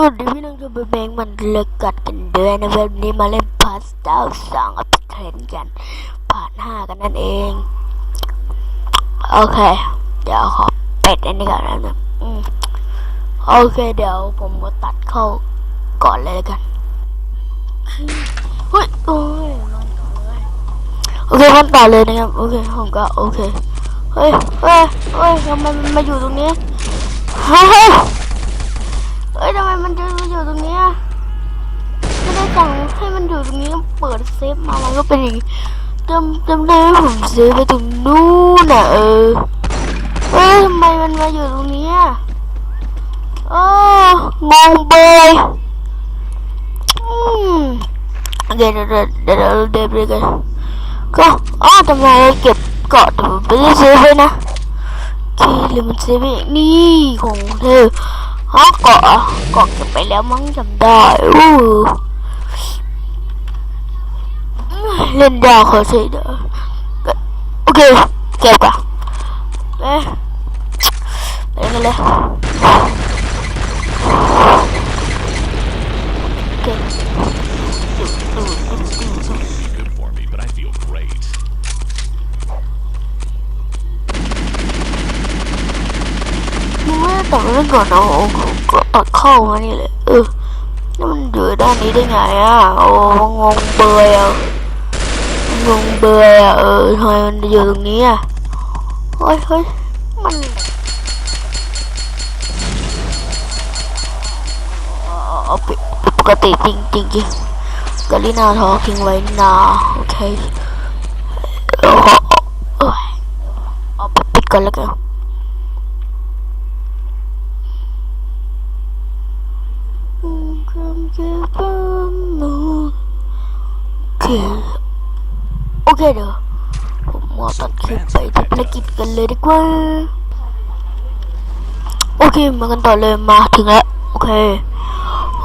วัสดีพี่น้องชาวแบงมันเลิกกัดกันด้วยนะวันนี้มาเล่นพาสต้าสองอัพเทรนกันผ่านห้ากันนั่นเอง โอเค เดี๋ยวขอเป็ดอันนี้ก่อนนะอืมโอเค เดี๋ยวผมก็ตัดเข้าก่อนเลยกันเฮ้ยโอ้ยนอนก่อนเลยโอเคขั้นต่อเลยนะครับ โอเคผมก็โอเค เฮ้ยเฮ้ยเฮ้ยทำไมมันมาอยู่ตรงนี้เฮ้ย เอ้ยทำไมมันจะมาอยู่ตรงนี้ไม่ได้สั่งให้มันอยู่ตรงนี้เปิดเซฟมามันก็เป็นอย่างนี้จำจำได้ว่าผมซื้อไปตรงนู้นน่ะเออเอ้ยทำไมมันมาอยู่ตรงนี้เอองงเบยอืมเดี๋ยวเดี๋ยวเดี๋ยวเดี๋ยวเดี๋ยวเดี๋ยวกันก็อ๋อทำไมเก็บเกาะแต่ผมไม่ได้ซื้อให้นะโอเคหรือมันซื้อไปนี่ของเธอ ฮะเกาะเกาะเก็บไปแล้วมั้งจำได้อู้เล่นยาวเขาใช่เด้อโอเคเก็บก่ะไปไปกันเลยโอเค good for me, but I feel great. มึงไม่ได้ตัดเล่นก่อนเอาก็ตัดเข้ามานี่เลยเออแล้วมันอยู่ด้านนี้ได้ไงอะโอ้งงเบยอะงงเบยอะเออทำไมมันอยู่ตรงนี้อะเฮ้ยเฮ้ยมันปกติจริงจริงจริงกาลินาทอทิ้งไว้นาโอเคเอาเออาเอาไปปิดก่อนแล้วกัน โอ เคโอเคเดี๋ยวผมมาตัดคลิปไปที่ภารกิจกันเลยดีกว่า โอเคมากันต่อเลยมาถึงแล้วโอเค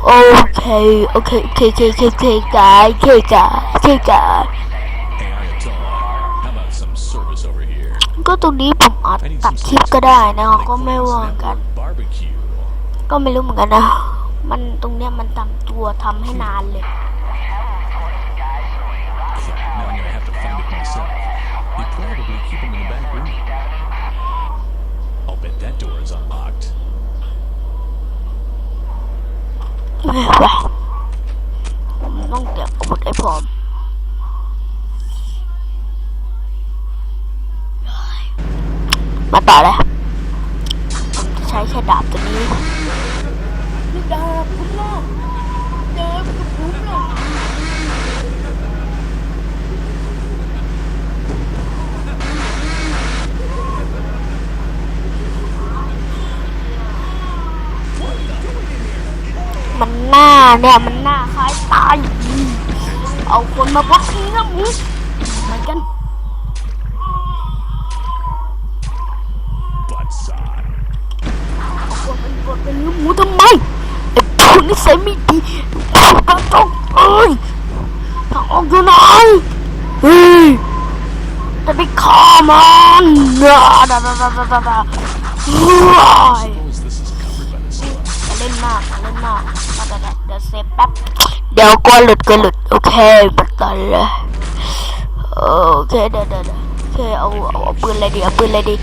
โอเคโอเคโอเคโอเคโอเคโอเคกายโอเคกายโอเคกายก็ตรงนี้ผมอาจตัดคลิปก็ได้นะก็ไม่ว่า Friends กัน ก็ไม่รู้เหมือนกันนะ มันตรงเนี้ยมันจำตัวทำให้นานเลย probably keep them in the back room. I'll bet that door is unlocked. ไม่ไหวผมต้องเก็บอาวุธไอ้พร้อม มาต่อเลยผมจะใช้แค่ดาบตัวนี้ดาบคุณล่ะดาบกับผมล่ะมันหน้า เนี่ยมันหน้าคล้ายตาย เอาคนมาพักนี้นะหมูเหมือนกัน Butt sod. กดเป็นกดเป็นหมูทำไมไอ้พวกนิสัยไม่ดีพวกกระจกเอ้ยทางออกอยู่ไหนเฮ้ยจะไปฆ่ามันดาดาดาดาดาดาดาว้า เล่นมากอย่าเล่นมากมาเดี๋ยวเดี๋ยวเซฟแป๊บ เดี๋ยวกลัวหลุดก็หลุด โอเคปัดตันเลยโอเคเดี๋ยวเดี๋ยวโอเคเอาเอาปืนอะไรดีเอาปืนอะไรดี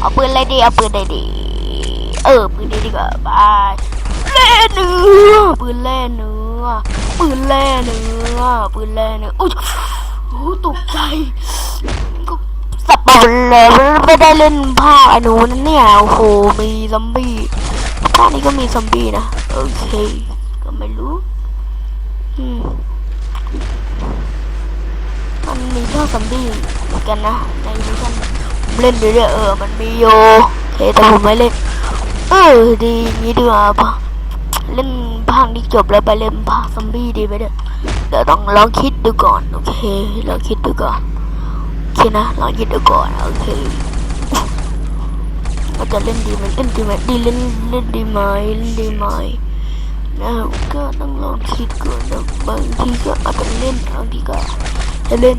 เอาปืนอะไรดีเอาปืนอะไรดี เออปืนนี้ดีกว่าบายเล่เนื้อปืนเล่เนื้อปืนเล่เนื้อปืนเล่เนื้ออุ้ยโอ้ตกใจก็สับไปเลยไม่ได้เล่นภาคไอ้หนูนั่นเนี่ยโอ้โหมีซอมบี้ ภาคนี้ก็มีซอมบี้นะ โอเค ก็ไม่รู้ อืม มันมีภาคซอมบี้เหมือนกันนะ ในดิชั่นเล่นอยู่เนี่ยเออ มันมีโยโอเคแต่ผมไม่เล่น เออ ดีงี้ดีกว่าปะเล่นภาคนี้จบแล้วไปเล่นภาคซอมบี้ดีไหมเนี่ยเดี๋ยวต้องลองคิดดูก่อน โอเคลองคิดดูก่อน โอเคนะลองคิดดูก่อน โอเค ก็จะเล่นดีไหมเล่นดีไหมดีเล่นเล่นดีไหมเล่นดีไหมแล้วก็ต้องลองคิดก่อนนะบางทีก็อาจจะเล่นบางทีก็จะเล่น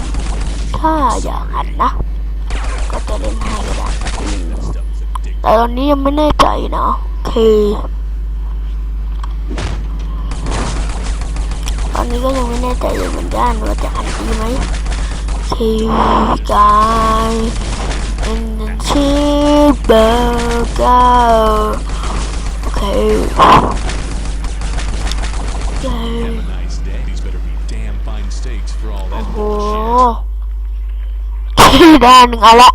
ถ้าอย่างนั้นนะ ก็จะเล่นให้ได้แต่ตอนนี้ยังไม่แน่ใจนะคือตอนนี้ก็ยังไม่แน่ใจอยู่เหมือนกันว่าจะอันดีไหมคือการ super go. Okay. Okay. Nice day. These better be damn fine steaks for all that oh. bullshit. Damn, I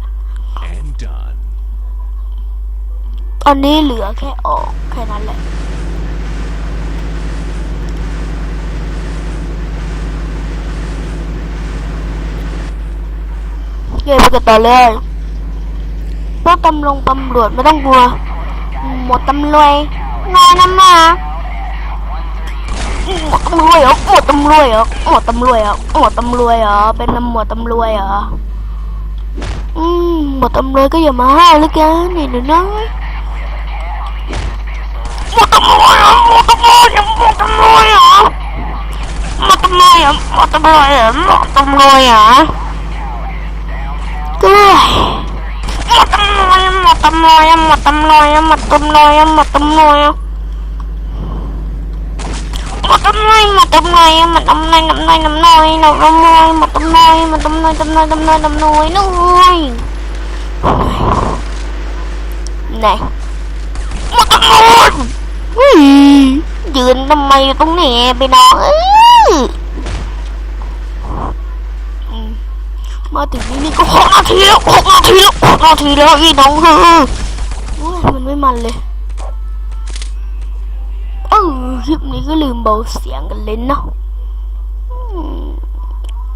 ตอนนี้เหลือแค่ออกแค่นั้นแหละเกมไปกันต่อเลย พวกตำรงตำรวจไม่ต้องกลัว หมดตำรวยงานน้ำมาหมดตำรวยเหรอหมดตำรวยเหรอหมดตำรวจเหรอหมดตำรวยเหรอเป็นตำรวจตำรวยเหรออืมหมดตำรวยก็อย่ามาห้าวเลยกันนี่หนูน้อยหมดตำรวยเหรอหมดตำรวยเหรอหมดตำรวยเหรอหมดตำรวยเหรอหมดตำรวจเหรอหมดตำรวยเหรอก็เลย một tấm lôi em một tấm lôi em một tấm lôi em một tấm lôi em một tấm lôi em một tấm lôi một tấm lôi em một tấm lôi tấm lôi tấm lôi một tấm lôi một tấm lôi một tấm lôi tấm lôi tấm lôi tấm lôi lôi này một tấm lôi ui ยืนทำไมอยู่ตรงนี้ไปน้อง มาถึงนี่นี่ก็หกนาทีแล้วหกนาทีแล้วหกนาทีแล้วอีน้องเฮ้ยโอ้ยมันไม่มันเลยเออคลิปนี้ก็ลืมเบาเสียงกันเลยเนาะ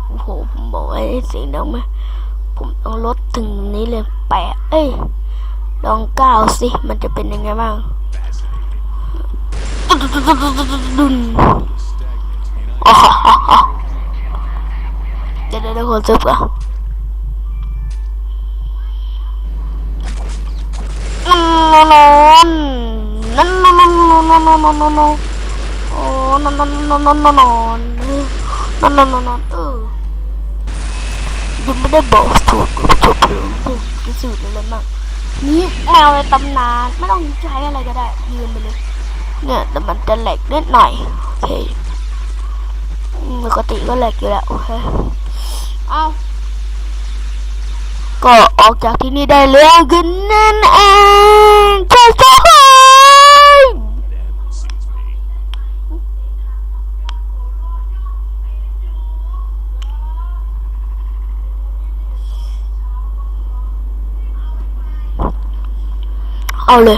โอ้โหผมบอกว่าให้เสียงดังไหมผมต้องลดถึงนี้เลยแปะเอ้ยลองก้าวสิ มันจะเป็นยังไงบ้างดุนอ๋อ ดี๋ยวเดี๋ยวคนซิร์ฟก่อนนั่นนอนนั่นนอนนั่นนอนนอนนอนนอนโอ้นอนนอนนอนนอนนอนนอนนอนนอนนนนอนเออยังไม่ได้บอกสูตรสูตรสูตรสูตรอะไรบ้งนี่แมวในตำนานไม่ต้องใช้อะไรก็ได้ยืนไปเลยเนี่ยแต่มันจะแหลกนิดหน่อยโอเคปกติก็แหลกอยู่แล้วโอเค เอาก็ออกจากที่นี่ได้แล้วกันนั่นเองใช่ใช่ Suits me. เอาเลย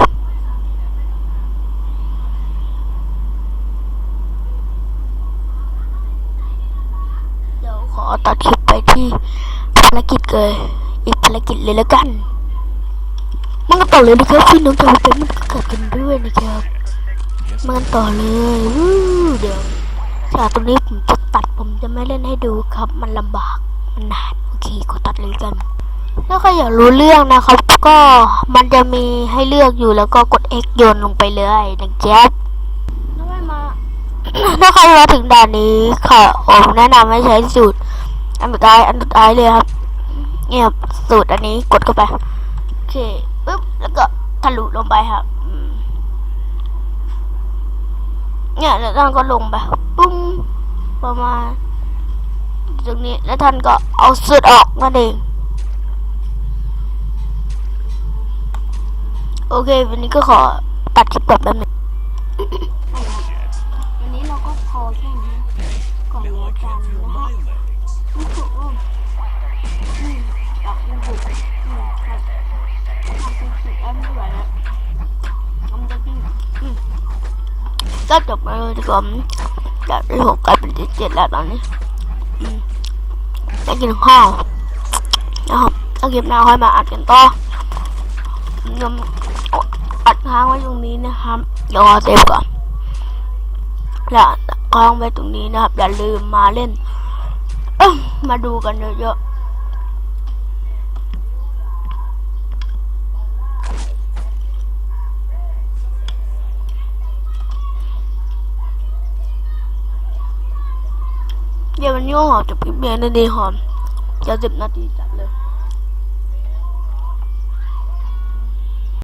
เดี๋ยวข อตัดคลิปไปที่ภารกิจเลยอีกภารกิจเลยแล้วกันมันก็ต่อเลยนะครับพี่น้องชาวเป็นมันก็กัดกันด้วยนะครับมันกันต่อเลยเดี๋ยวจากตรงนี้ผมจะตัดผมจะไม่เล่นให้ดูครับ มันลำบากมันนานโอเคก็ตัดเลยกันถ้าใครอยากรู้เรื่องนะครับ ก็มันจะมีให้เลือกอยู่แล้วก็กด X โยนลงไปเลยนะครับถ้าไม่มาถ้าใครมาถึงด่านนี้ค่ะผมแนะนำให้ใช้สูตร อันสุดท้าย อันสุดท้ายเลยครับ เนี่ยครับสูตรอันนี้กดเข้าไปโอเคปึ๊บแล้วก็ทะลุลงไปครับเนี่ยแล้วท่านก็ลงไปปุ้งประมาณตรงนี้แล้วท่านก็เอาสูตรออกนั่นเองโอเค วันนี้ก็ขอตัดคลิปแบบนั้นงวันนี้เราก็พอแค่นี้ก่อนแล้วกันนะฮะรู้สึกว่าอืมอยารู้สึกอืมครับทำเป็นสิแล้วไม่ไหวแล้วทำจะ กินอืมก็จบมาเลยดีกว่าจากที่หกกลายเป็นที่เจ็ดแล้วตอนนี้อืมไปกินข้าวนะครับถ้าคลิปหน้าค่อยมาอัดกันต่อยังอัดค้างไว้ตรงนี้นะครับเดี๋ยวขอเซฟก่อนและคล้องไว้ตรงนี้นะครับ อย่าลืมมาเล่น มาดูกันเยอะๆเดี๋ยววันนี้ก็หอมจะพิมพ์เบียร์ในดีหอมจะสิบนาทีจ้ะ